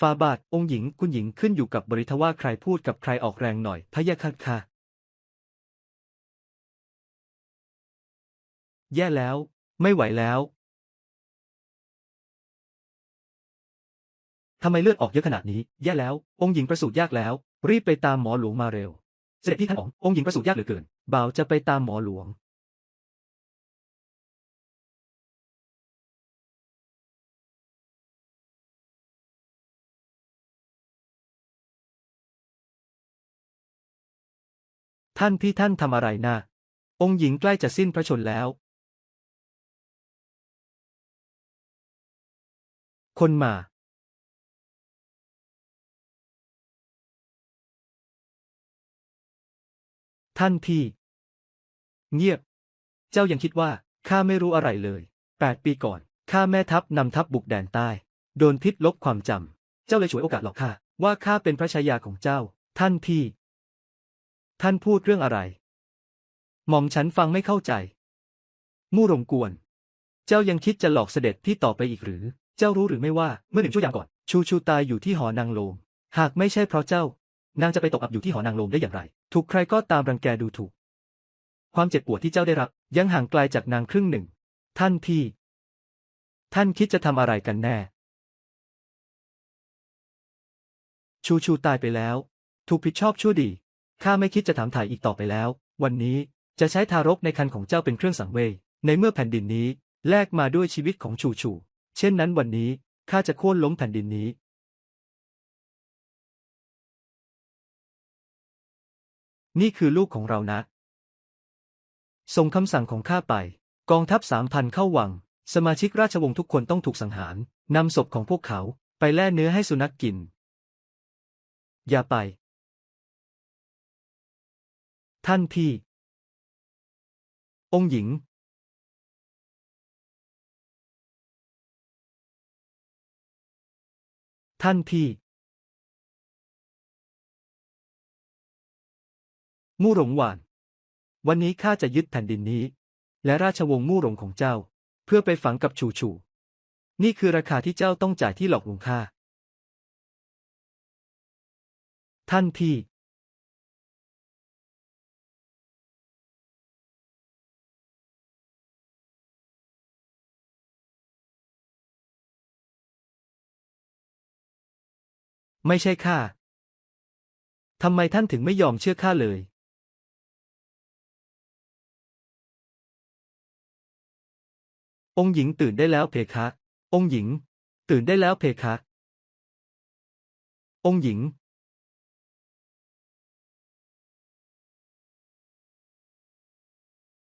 ฟาบาทองค์หญิงคุณหญิงขึ้นอยู่กับบริทว่าใครพูดกับใครออกแรงหน่อยพะยะค่ะค่ะ แย่แล้ว ไม่ไหวแล้วทำไมเลือดออกเยอะขนาดนี้ แย่แล้ว องค์หญิงประสูติยากแล้ว รีบไปตามหมอหลวงมาเร็ว เสด็จพี่ท่านอ๋ององค์หญิงประสูติยากเหลือเกิน บ่าวจะไปตามหมอหลวง ท่านพี่ท่านทำอะไรนะองค์หญิงใกล้จะสิ้นพระชนแล้ว คนมา ท่านพี่ เงียบ เจ้ายังคิดว่าข้าไม่รู้อะไรเลยแปดปีก่อนข้าแม่ทัพนำทัพบุกแดนใต้ โดนพิษลบความจำ เจ้าเลยฉวยโอกาสหลอกข้าว่าข้าเป็นพระชายาของเจ้า ท่านพี่ ท่านพูดเรื่องอะไร หม่อมฉันฟังไม่เข้าใจ มู่รมกวน เจ้ายังคิดจะหลอกเสด็จพี่ต่อไปอีกหรือ เจ้ารู้หรือไม่ว่าเมื่อหนึ่งชั่วยามก่อน ชูชูตายอยู่ที่หอนางโลม หากไม่ใช่เพราะเจ้า นางจะไปตกอับอยู่ที่หอนางโลมได้อย่างไร ถูกใครก็ตามรังแกดูถูก ความเจ็บปวดที่เจ้าได้รับ ยังห่างไกลจากนางครึ่งหนึ่ง ท่านพี่ ท่านคิดจะทำอะไรกันแน่ ชูชูตายไปแล้ว ถูกผิดชอบชั่วดี ข้าไม่คิดจะถามถ่ายอีกต่อไปแล้ว วันนี้จะใช้ทารกในคันของเจ้าเป็นเครื่องสังเวย ในเมื่อแผ่นดินนี้แลกมาด้วยชีวิตของชูชู เช่นนั้นวันนี้ข้าจะโค่นล้มแผ่นดินนี้ นี่คือลูกของเรานะ ส่งคำสั่งของข้าไป กองทัพสามพันเข้าวัง สมาชิกราชวงศ์ทุกคนต้องถูกสังหารนำศพของพวกเขาไปแล่เนื้อให้สุนัขกกิน อย่าไป ท่านพี่ องค์หญิง ท่านพี่ มู่หลงหวาน วันนี้ข้าจะยึดแผ่นดินนี้ และราชวงศ์มู่หลงของเจ้า เพื่อไปฝังกับชูชู นี่คือราคาที่เจ้าต้องจ่ายที่หลอกลวงข้า ท่านพี่ ไม่ใช่ข้าทำไมท่านถึงไม่ยอมเชื่อข้าเลย องค์หญิงตื่นได้แล้วเพคะ องค์หญิง ตื่นได้แล้วเพคะ องค์หญิง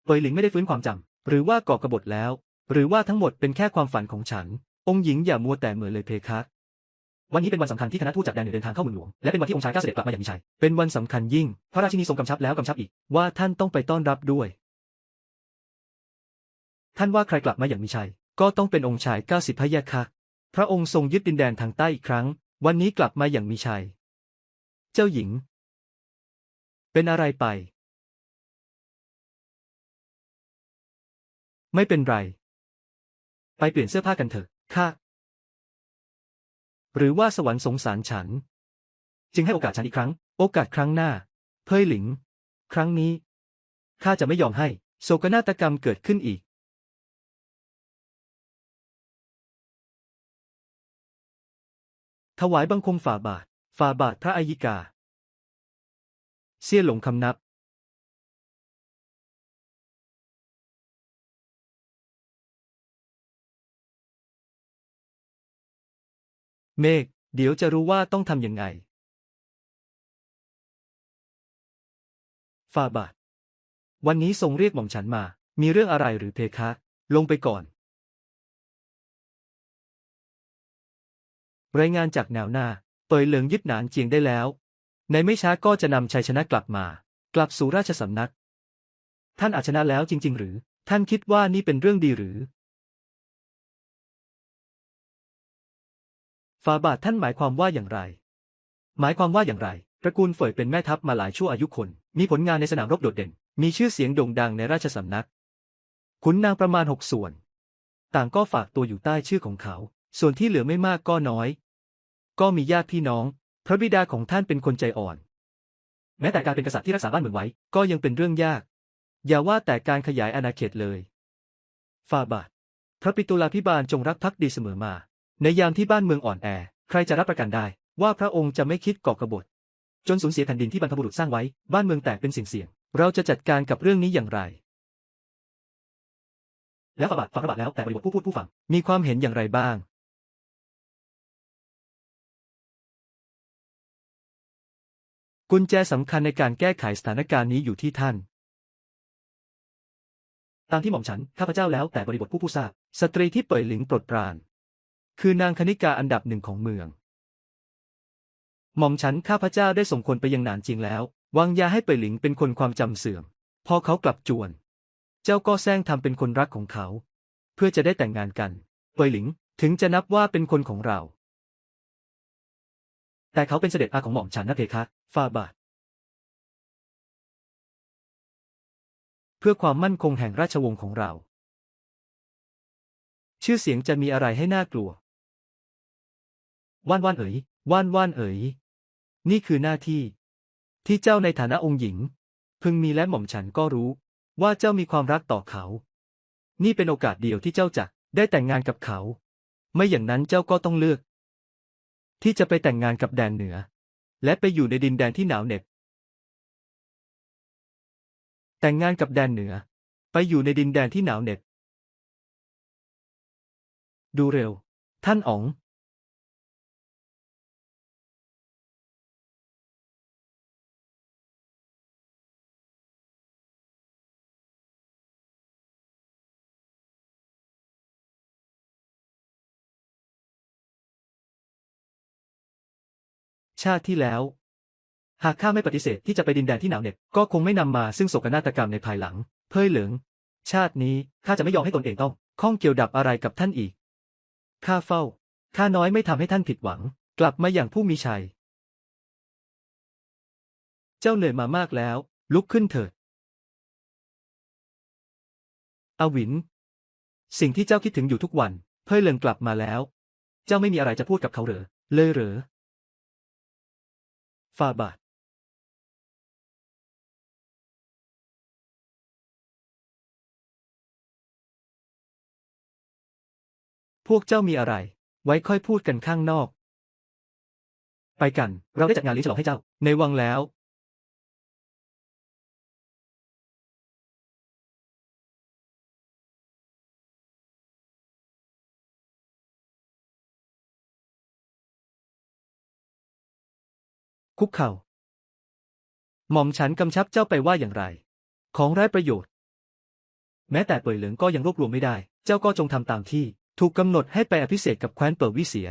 เปยหลิงไม่ได้ฟื้นความจำหรือว่าก่อกระบฏแล้ว หรือว่าทั้งหมดเป็นแค่ความฝันของฉัน องค์หญิงอย่ามัวแต่เหมือนเลยเพคะ วันนี้เป็นวันสำคัญที่คณะทูตจากแดนเหนือเดินทางเข้าเมืองหลวง และเป็นวันที่องค์ชายก้าเสด็จกลับมาอย่างมีชัย เป็นวันสำคัญยิ่ง พระราชินีทรงกำชับแล้วกำชับอีก ว่าท่านต้องไปต้อนรับด้วย ท่านว่าใครกลับมาอย่างมีชัย ก็ต้องเป็นองค์ชายก้าสิบพยะค่ะพระองค์ทรงยึดดินแดนทางใต้อีกครั้ง วันนี้กลับมาอย่างมีชัย เจ้าหญิง เป็นอะไรไป ไม่เป็นไร ไปเปลี่ยนเสื้อผ้ากันเถอะ ค่ะ หรือว่าสวรรค์สงสารฉัน จึงให้โอกาสฉันอีกครั้ง โอกาสครั้งหน้า เพยหลิง ครั้งนี้ข้าจะไม่ยอมให้โศกนาฏกรรมเกิดขึ้นอีก ถวายบังคมฝ่าบาท ฝ่าบาทพระอายิกา เสี่ยหลงคำนับ เมฆ เดี๋ยวจะรู้ว่าต้องทำยังไงฝ่าบาทวันนี้ทรงเรียกหม่อมฉันมา มีเรื่องอะไรหรือเพคะ ลงไปก่อน รายงานจากแนวหน้า เปยเหลิงยึดหนานเจียงได้แล้ว ในไม่ช้าก็จะนำชัยชนะกลับมา กลับสู่ราชสำนัก ท่านอาชนะแล้วจริง ๆ หรือ ท่านคิดว่านี่เป็นเรื่องดีหรือ ฟาบาทท่านหมายความว่าอย่างไร หมายความว่าอย่างไร ตระกูลเฟยเป็นแม่ทัพมาหลายชั่วอายุคน มีผลงานในสนามรบโดดเด่น มีชื่อเสียงโด่งดังในราชสำนัก ขุนนางประมาณหกส่วน ต่างก็ฝากตัวอยู่ใต้ชื่อของเขา ส่วนที่เหลือไม่มากก็น้อย ก็มีญาติพี่น้อง พระบิดาของท่านเป็นคนใจอ่อน แม้แต่การเป็นกษัตริย์ที่รักษาบ้านเมืองไว้ ก็ยังเป็นเรื่องยาก อย่าว่าแต่การขยายอาณาเขตเลย ฟาบาทพระปิตุลาภิบาลจงรักภักดีเสมอมา ในยามที่บ้านเมืองอ่อนแอ ใครจะรับประกันได้ ว่าพระองค์จะไม่คิดก่อกบฏ จนสูญเสียแผ่นดินที่บรรพบุรุษสร้างไว้ บ้านเมืองแตกเป็นสิ่งเสี่ยงเราจะจัดการกับเรื่องนี้อย่างไร แล้วฝาบาทฟังพระบาทแล้วแต่บริบทผู้พูดผู้ฟัง มีความเห็นอย่างไรบ้าง กุญแจสำคัญในการแก้ไขสถานการณ์นี้อยู่ที่ท่านตามที่หม่อมฉัน ข้าพเจ้าแล้วแต่บริบทผู้ผู้ทราบ สตรีที่เป่ยหลิงปรดปราน คือนางคณิกาอันดับหนึ่งของเมือง หม่อมฉันข้าพเจ้าได้ส่งคนไปยังหนานจริงแล้ว วางยาให้เป่ยหลิงเป็นคนความจำเสื่อม พอเขากลับจวน เจ้าก็แซงทำเป็นคนรักของเขา เพื่อจะได้แต่งงานกัน เป่ยหลิงถึงจะนับว่าเป็นคนของเรา แต่เขาเป็นเสด็จอาของหม่อมฉันนะเพคะฟาบาทเพื่อความมั่นคงแห่งราชวงศ์ของเรา ชื่อเสียงจะมีอะไรให้น่ากลัว ว่านว่านเอ๋ยว่านว่านเอ๋ยนี่คือหน้าที่ ที่เจ้าในฐานะองค์หญิง พึงมีและหม่อมฉันก็รู้ ว่าเจ้ามีความรักต่อเขา นี่เป็นโอกาสเดียวที่เจ้าจะได้แต่งงานกับเขา ไม่อย่างนั้นเจ้าก็ต้องเลือก ที่จะไปแต่งงานกับแดนเหนือ และไปอยู่ในดินแดนที่หนาวเหน็บแต่งงานกับแดนเหนือ ไปอยู่ในดินแดนที่หนาวเหน็บดูเร็ว ท่านอ๋อง ชาติที่แล้ว หากข้าไม่ปฏิเสธที่จะไปดินแดนที่หนาวเหน็บก็คงไม่นำมาซึ่งโศกนาฏกรรมในภายหลัง เพ่ยเหลิงชาตินี้ข้าจะไม่ยอมให้ตนเองต้องข้องเกี่ยวดับอะไรกับท่านอีกข้าเฝ้าข้าน้อยไม่ทำให้ท่านผิดหวัง กลับมาอย่างผู้มีชัย เจ้าเหนื่อยมามากแล้ว ลุกขึ้นเถิดอวิน สิ่งที่เจ้าคิดถึงอยู่ทุกวัน เพ่ยเหลิงกลับมาแล้ว เจ้าไม่มีอะไรจะพูดกับเขาเหรอ เลยเหรอ ฟาบาทพวกเจ้ามีอะไร ไว้ค่อยพูดกันข้างนอก ไปกัน เราได้จัดงานเลี้ยงฉลองให้เจ้า ในวังแล้ว คุกเข่าหม่อมฉันกำชับเจ้าไปว่าอย่างไร ของไร้ประโยชน์ แม้แต่เป่ยเหลิงก็ยังรวบรวมไม่ได้ เจ้าก็จงทำตามที่ ถูกกำหนดให้ไปอภิเษกกับแคว้นเป่ยวี่เสีย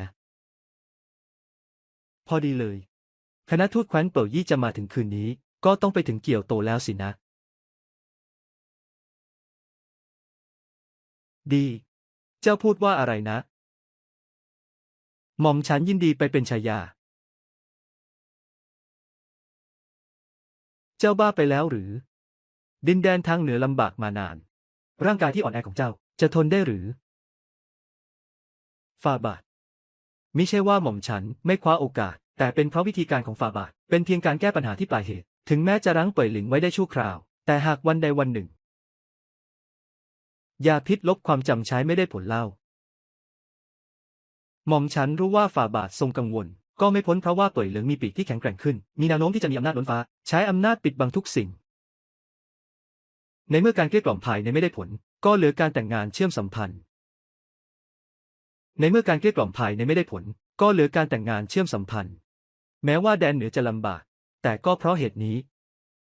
พอดีเลย คณะทูตแคว้นเป่ยยี่จะมาถึงคืนนี้ ก็ต้องไปถึงเกี่ยวโตแล้วสินะ ดี เจ้าพูดว่าอะไรนะ หม่อมฉันยินดีไปเป็นชายา เจ้าบ้าไปแล้วหรือ ดินแดนทางเหนือลำบากมานาน ร่างกายที่อ่อนแอของเจ้าจะทนได้หรือฟาบาทมิใช่ว่าหม่อมฉันไม่คว้าโอกาส แต่เป็นเพราะวิธีการของฟาบาท เป็นเพียงการแก้ปัญหาที่ปลายเหตุ ถึงแม้จะรั้งเป่ยหลิงไว้ได้ชั่วคราว แต่หากวันใดวันหนึ่งยาพิษลบความจำใช้ไม่ได้ผลเล่า หม่อมฉันรู้ว่าฝ่าบาททรงกังวล ก็ไม่พ้นเพราะว่าเป่ยเหลิงมีปีกที่แข็งแกร่งขึ้น มีแนวโน้มที่จะมีอำนาจล้นฟ้า ใช้อำนาจปิดบังทุกสิ่ง ในเมื่อการเกลี้ยกล่อมภายในไม่ได้ผล ก็เหลือการแต่งงานเชื่อมสัมพันธ์ ในเมื่อการเกลี้ยกล่อมภายในไม่ได้ผล ก็เหลือการแต่งงานเชื่อมสัมพันธ์ แม้ว่าแดนเหนือจะลำบาก แต่ก็เพราะเหตุนี้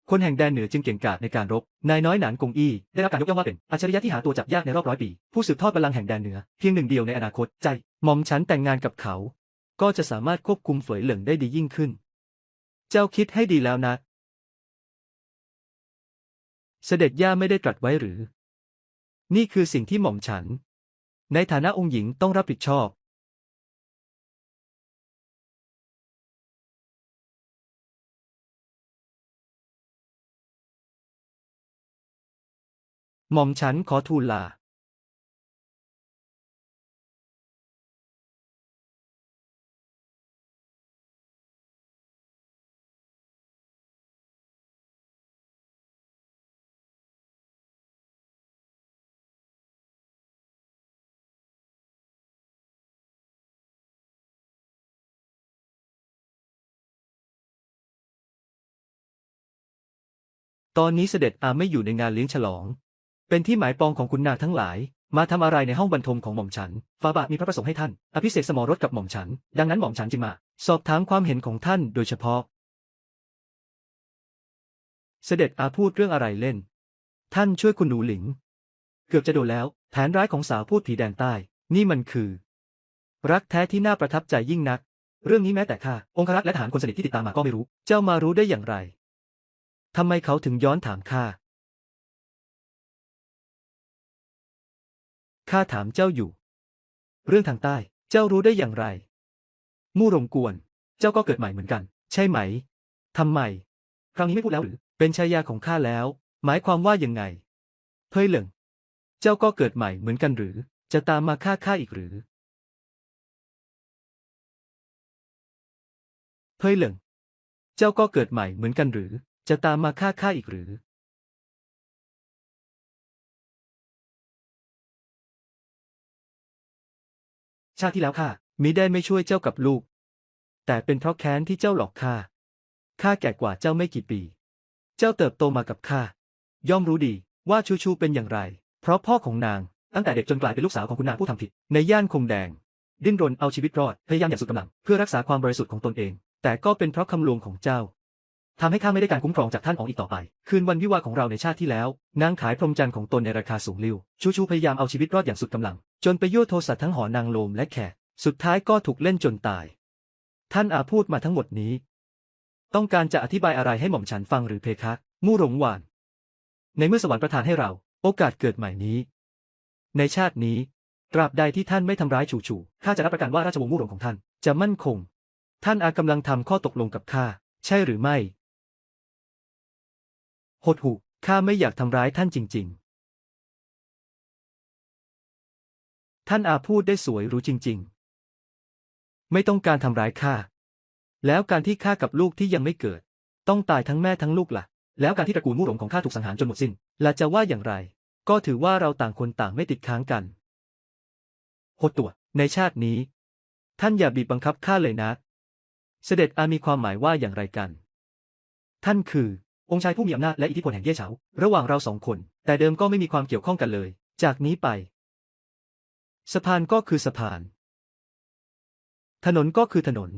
คนแห่งแดนเหนือจึงเก่งกาจในการรบ นายน้อยหนานกงอี้ได้รับการยกย่องว่าเป็นอัจฉริยะที่หาตัวจับยากในรอบร้อยปี ผู้สืบทอดบัลลังก์แห่งแดนเหนือ เพียงหนึ่งเดียวในอนาคตใจ หม่อมฉันแต่งงานกับเขา ก็จะสามารถควบคุมเฝยเหลิงได้ดียิ่งขึ้น เจ้าคิดให้ดีแล้วนะ เสด็จย่าไม่ได้ตรัสไว้หรือ นี่คือสิ่งที่หม่อมฉัน ในฐานะองค์หญิงต้องรับผิดชอบ หม่อมฉันขอทูลลา ตอนนี้เสด็จอาไม่อยู่ในงานเลี้ยงฉลอง เป็นที่หมายปองของคุณนางทั้งหลาย มาทำอะไรในห้องบรรทมของหม่อมฉันฟาบาทมีพระประสงค์ให้ท่าน อภิเษกสมรสกับหม่อมฉัน ดังนั้นหม่อมฉันจึงมา สอบถามความเห็นของท่านโดยเฉพาะ เสด็จอาพูดเรื่องอะไรเล่น ท่านช่วยคุณหนูหลิง เกือบจะโดนแล้ว แผนร้ายของสาวพูดผีแดนใต้ นี่มันคือ รักแท้ที่น่าประทับใจยิ่งนัก เรื่องนี้แม้แต่ข้าองครักษ์และทหารคนสนิทที่ติดตามมาก็ไม่รู้ เจ้ามารู้ได้อย่างไร ทำไมเขาถึงย้อนถามข้า ข้าถามเจ้าอยู่ เรื่องทางใต้ เจ้ารู้ได้อย่างไร มู่รงกวน เจ้าก็เกิดใหม่เหมือนกัน ใช่ไหม ทำไม คราวนี้ไม่พูดแล้วหรือ เป็นชายาของข้าแล้ว หมายความว่ายังไง เพ่ยเหลิง เจ้าก็เกิดใหม่เหมือนกันหรือ จะตามมาฆ่าข้าอีกหรือ เพ่ยเหลิง เจ้าก็เกิดใหม่เหมือนกันหรือ จะตามมาฆ่าข้าอีกหรือชาติที่แล้วข้ามิได้ไม่ช่วยเจ้ากับลูก แต่เป็นเพราะแค้นที่เจ้าหลอกข้า ข้าแก่กว่าเจ้าไม่กี่ปี เจ้าเติบโตมากับข้า ย่อมรู้ดีว่าชูชูเป็นอย่างไร เพราะพ่อของนางตั้งแต่เด็กจนกลายเป็นลูกสาวของคุณนางผู้ทำผิด ในย่านคงแดง ดิ้นรนเอาชีวิตรอด พยายามอย่างสุดกำลัง เพื่อรักษาความบริสุทธิ์ของตนเอง แต่ก็เป็นเพราะคำลวงของเจ้า ทำให้ข้าไม่ได้การคุ้มครองจากท่านอ๋องอีกต่อไป คืนวันวิวาของเราในชาติที่แล้ว นางขายพรหมจันทร์ของตนในราคาสูงลิ่ว ชูชูพยายามเอาชีวิตรอดอย่างสุดกำลัง จนไปยั่วโทสะทั้งหอนางโลมและแขก สุดท้ายก็ถูกเล่นจนตาย ท่านอาพูดมาทั้งหมดนี้ ต้องการจะอธิบายอะไรให้หม่อมฉันฟังหรือเพคะ มู่หลงหวาน ในเมื่อสวรรค์ประทานให้เรา โอกาสเกิดใหม่นี้ ในชาตินี้ ตราบใดที่ท่านไม่ทำร้ายชูชูข้าจะรับประกันว่าราชวงศ์มู่หลงของท่าน จะมั่นคง ท่านอากำลังทำข้อตกลงกับข้าใช่หรือไม่ หดหูข้าไม่อยากทำร้ายท่านจริง ๆ ท่านอาพูดได้สวยรู้จริง ๆ ไม่ต้องการทำร้ายข้า แล้วการที่ข้ากับลูกที่ยังไม่เกิด ต้องตายทั้งแม่ทั้งลูกล่ะ แล้วการที่ตระกูลมู่หลงของข้าถูกสังหารจนหมดสิ้นล่ะจะว่าอย่างไร ก็ถือว่าเราต่างคนต่างไม่ติดค้างกัน หดตัว ในชาตินี้ ท่านอย่าบีบบังคับข้าเลยนะ เสด็จอามีความหมายว่าอย่างไรกัน ท่านคือ องค์ชายผู้มีอำนาจและอิทธิพลแห่งเย่เฉา ระหว่างเราสองคน แต่เดิมก็ไม่มีความเกี่ยวข้องกันเลย จากนี้ไป สะพานก็คือสะพาน ถนนก็คือถนน